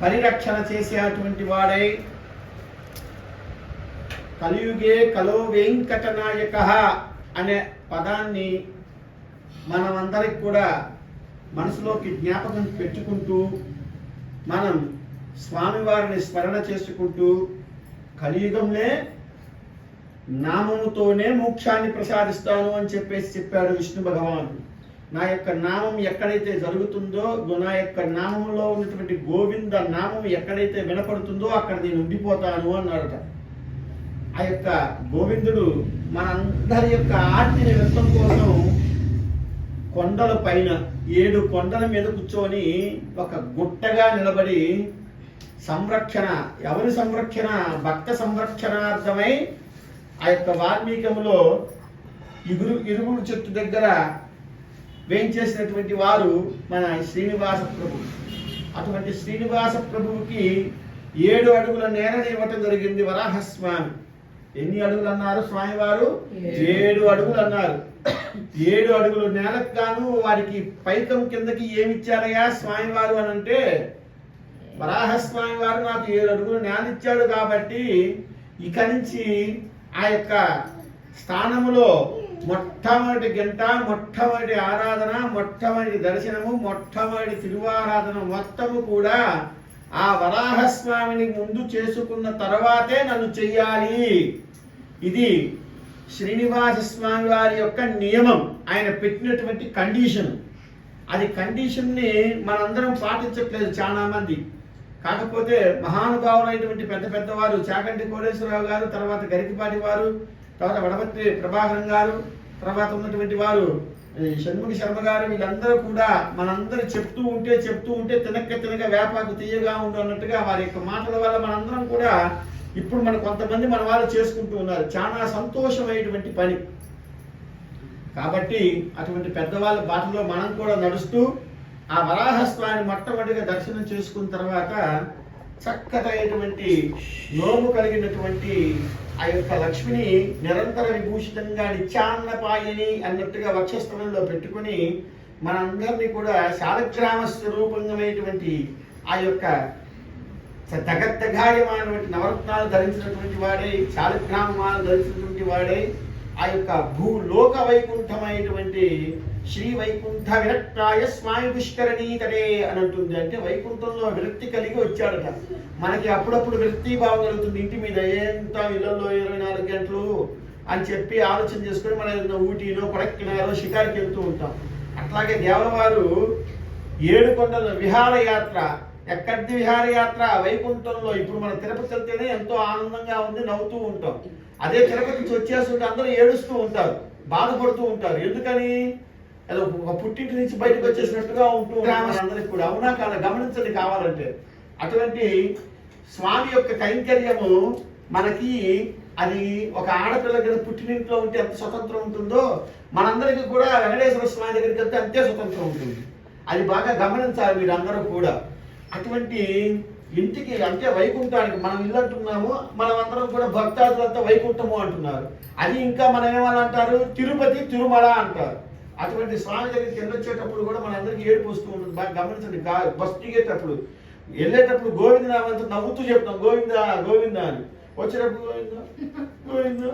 పరిరక్షణ చేసేటువంటి వాడై కలియుగే కలో వెంకటనాయక అనే పదాన్ని మనమందరికి కూడా మనసులోకి జ్ఞాపకం పెట్టుకుంటూ మనం స్వామివారిని స్మరణ చేసుకుంటూ కలియుగంలో నామముతోనే మోక్షాన్ని ప్రసాదిస్తాను అని చెప్పేసి చెప్పాడు విష్ణు భగవానుడు. నా యొక్క నామం ఎక్కడైతే జరుగుతుందో నా యొక్క నామంలో ఉన్నటువంటి గోవింద నామం ఎక్కడైతే వినపడుతుందో అక్కడ నేను ఉండిపోతాను అన్నాడట ఆ యొక్క గోవిందుడు మనందరి యొక్క ఆర్తి నిమిత్తం కోసం కొండల పైన ఏడు కొండల మీద కూర్చొని ఒక గుట్టగా నిలబడి సంరక్షణ ఎవరి సంరక్షణ? భక్త సంరక్షణార్థమై ఆ యొక్క వాల్మీకములో ఇగురు ఇరుగురు చెట్టు దగ్గర వేయించేసినటువంటి వారు మన శ్రీనివాస ప్రభు. అటువంటి శ్రీనివాస ప్రభువుకి ఏడు అడుగుల నేలని ఇవ్వటం జరిగింది వరాహస్వామి. ఎన్ని అడుగులు అన్నారు స్వామివారు? ఏడు. అడుగులు అన్నారు. ఏడు అడుగులు నేలకు గాను వారికి పైకం కిందకి ఏమి ఇచ్చారయ్యా స్వామివారు అని అంటే వరాహస్వామి వారు నాకు ఏడు అడుగులు నేల ఇచ్చాడు కాబట్టి ఇక నుంచి ఆ యొక్క స్థానములో మొట్టమొదటి గంట మొట్టమొదటి ఆరాధన మొట్టమొదటి దర్శనము మొట్టమొదటి తిరువారాధన మొత్తము కూడా ఆ వరాహస్వామిని ముందు చేసుకున్న తర్వాతే నన్ను చెయ్యాలి. ఇది శ్రీనివాస స్వామి వారి యొక్క నియమం. ఆయన పెట్టినటువంటి కండిషన్. అది కండిషన్ని మనందరం పాటించట్లేదు చాలా మంది. కాకపోతే మహానుభావులైనటువంటి పెద్ద పెద్దవారు చాకంటి కోటేశ్వరరావు గారు తర్వాత గరికిపాటి వారు తర్వాత వడపత్రి ప్రభాకరం గారు తర్వాత ఉన్నటువంటి వారు ఈ షణ్ముఖ శర్మ గారు వీళ్ళందరూ కూడా మనందరూ చెప్తూ ఉంటే చెప్తూ ఉంటే తినక్క తినక వేపాకు తీయగా ఉండు అన్నట్టుగా వారి యొక్క మాటల వల్ల మనందరం కూడా ఇప్పుడు మన కొంతమంది మన వాళ్ళు చేసుకుంటూ ఉన్నారు. చాలా సంతోషమైనటువంటి పని. కాబట్టి అటువంటి పెద్దవాళ్ళ బాటలో మనం కూడా నడుస్తూ ఆ వరాహస్వామిని మొట్టమొదటిగా దర్శనం చేసుకున్న తర్వాత చక్కటైనటువంటి నోము కలిగినటువంటి ఆ యొక్క లక్ష్మిని నిరంతర విభూషితంగా నిత్యాన్నపాయని అన్నట్టుగా వక్షస్థలంలో పెట్టుకుని మనందరినీ కూడా శాలగ్రామ స్వరూపంగమైనటువంటి ఆ యొక్క తగత్తగాయమైనటువంటి నవరత్నాలు ధరించినటువంటి వాడే శాలగ్రామాలు ధరించినటువంటి వాడే ఆ యొక్క భూలోక వైకుంఠమైనటువంటి శ్రీ వైకుంఠ విరక్తాయ స్వామి పుష్కరణీ తడే అని అంటుంది. అంటే వైకుంఠంలో విరక్తి కలిగి వచ్చాడట. మనకి అప్పుడప్పుడు విరక్తి భావం కలుగుతుంది. ఇంటి మీద ఎంత ఇళ్ళలో ఇరవై నాలుగు గంటలు అని చెప్పి ఆలోచన చేసుకొని మనం ఏదైనా ఊటీలో కొడక్కినారో షికారికి వెళ్తూ ఉంటాం. అట్లాగే దేవవారు ఏడు కొండల విహారయాత్ర ఎక్కడి విహారయాత్ర? వైకుంఠంలో. ఇప్పుడు మన తిరుపతి వెళ్తేనే ఎంతో ఆనందంగా ఉంది నవ్వుతూ ఉంటాం. అదే తిరుపతి నుంచి వచ్చేస్తుంటే అందరూ ఏడుస్తూ ఉంటారు బాధపడుతూ ఉంటారు. ఎందుకని? ఏదో ఒక పుట్టింటి నుంచి బయటకు వచ్చేసినట్టుగా ఉంటూ అందరికి కూడా. అవునా కాదా? గమనించండి కావాలంటే. అటువంటి స్వామి యొక్క కైంకర్యము మనకి అది ఒక ఆడపిల్ల కింద పుట్టినింట్లో ఉంటే ఎంత స్వతంత్రం ఉంటుందో మనందరికీ కూడా వెంకటేశ్వర స్వామి దగ్గరికి వెళ్తే అంతే స్వతంత్రం ఉంటుంది. అది బాగా గమనించాలి మీరందరూ కూడా. అటువంటి ఇంటికి అంటే వైకుంఠానికి మనం ఇల్లు అంటున్నాము మనం అందరం కూడా భక్తాదులంతా వైకుంఠము అంటున్నారు. అది ఇంకా మనం ఏమని అంటారు తిరుపతి తిరుమల అంటారు. అటువంటి స్వామి దగ్గరికి వెళ్ళొచ్చేటప్పుడు కూడా మన అందరికి ఏడుపు వస్తూ ఉంటుంది. బాగా గమనించండి గా- బస్ దిగేటప్పుడు వెళ్ళేటప్పుడు గోవింద నామంతో నవ్వుతూ చెప్తాం గోవింద గోవింద అని. వచ్చేటప్పుడు గోవింద గోవింద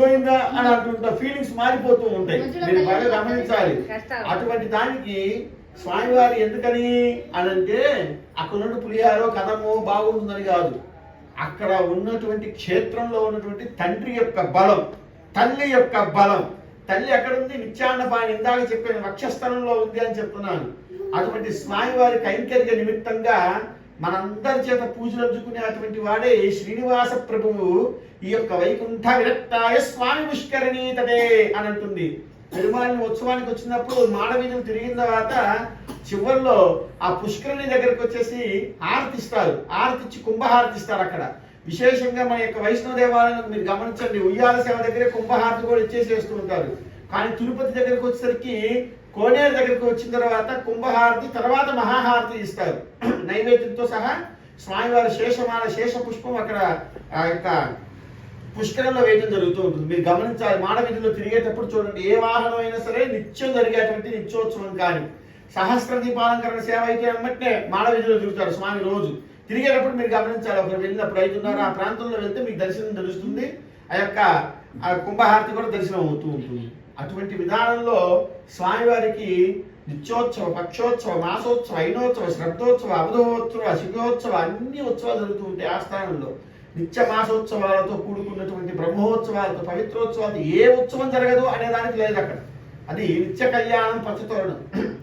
గోవింద అని అంటుంటా. ఫీలింగ్స్ మారిపోతూ ఉంటాయి. మీరు బాగా గమనించాలి. అటువంటి దానికి స్వామివారి ఎందుకని అని అంటే అక్కడ ఉన్న పులిహారో కథమో బాగుంటుందని కాదు. అక్కడ ఉన్నటువంటి క్షేత్రంలో ఉన్నటువంటి తండ్రి యొక్క బలం తల్లి యొక్క బలం. తల్లి ఎక్కడుంది? ఉంది నిత్యాన్నపాని ఇందాక చెప్పిన వక్షస్థలంలో ఉంది అని చెప్తున్నాను. అటువంటి స్వామివారి కైంకర్య నిమిత్తంగా మనందరి చేత పూజలు అందుకునేటువంటి వాడే శ్రీనివాస ప్రభువు ఈ యొక్క వైకుంఠ విరక్తాయ స్వామి పుష్కరిణీతడే అని అంటుంది. పెరుమాళని ఉత్సవానికి వచ్చినప్పుడు మాడవీధులు తిరిగిన తర్వాత చివరిలో ఆ పుష్కరిణి దగ్గరకు వచ్చేసి హారతి ఇస్తారు. కుంభహారతిస్తారు ఇచ్చి కుంభహారతి ఇస్తారు అక్కడ. విశేషంగా మన యొక్క వైష్ణవ దేవాలయం మీరు గమనించండి ఉయ్యాల సేవ దగ్గరే కుంభహారతి కూడా ఇచ్చేసేస్తూ ఉంటారు. కానీ తిరుపతి దగ్గరకు వచ్చేసరికి కోనేరు దగ్గరకు వచ్చిన తర్వాత కుంభహారతి తర్వాత మహాహారతి ఇస్తారు. నైవేద్యంతో సహా స్వామివారి శేషమాల శేష పుష్పం అక్కడ ఆ యొక్క పుష్కరంలో వేయడం జరుగుతూ ఉంటుంది. మీరు గమనించాలి మాడవీధిలో తిరిగేటప్పుడు చూడండి ఏ వాహనం అయినా సరే నిత్యం జరిగేటువంటి నిత్యోత్సవం కానీ సహస్ర దీపాలంకరణ సేవ అయితే అమ్మటే మాడవీధిలో తిరుగుతారు స్వామి రోజు. తిరిగేటప్పుడు మీరు గమనించాలి ఒకరు వెళ్ళినప్పుడు ఐదున్నర ఆ ప్రాంతంలో వెళ్తే మీకు దర్శనం తెలుస్తుంది. ఆ యొక్క ఆ కుంభహారతి కూడా దర్శనం అవుతూ ఉంటుంది. అటువంటి విధానంలో స్వామివారికి నిత్యోత్సవ పక్షోత్సవ మాసోత్సవ ఐనోత్సవ శ్రద్ధోత్సవ అవధోత్సవ శిఖోత్సవ అన్ని ఉత్సవాలు జరుగుతూ ఉంటాయి ఆస్థానంలో నిత్య మాసోత్సవాలతో కూడుకున్నటువంటి బ్రహ్మోత్సవాలతో పవిత్రోత్సవాలతో ఏ ఉత్సవం జరగదు అనే దానికి లేదు అక్కడ. అది నిత్య కళ్యాణం పచ్చతోరణం.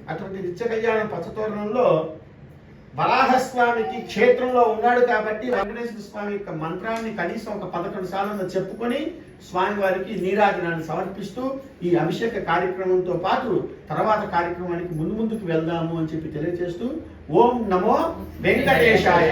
అటువంటి నిత్య కళ్యాణం పచ్చతోరణంలో వరాహస్వామికి క్షేత్రంలో ఉన్నాడు కాబట్టి వెంకటేశ్వర స్వామి యొక్క మంత్రాన్ని కనీసం ఒక పదకొండు సార్లు చెప్పుకొని స్వామి వారికి నీరాజనాన్ని సమర్పిస్తూ ఈ అభిషేక కార్యక్రమంతో పాటు తర్వాత కార్యక్రమానికి ముందు ముందుకు వెళ్దాము అని చెప్పి తెలియజేస్తూ ఓం నమో వెంకటేశాయ.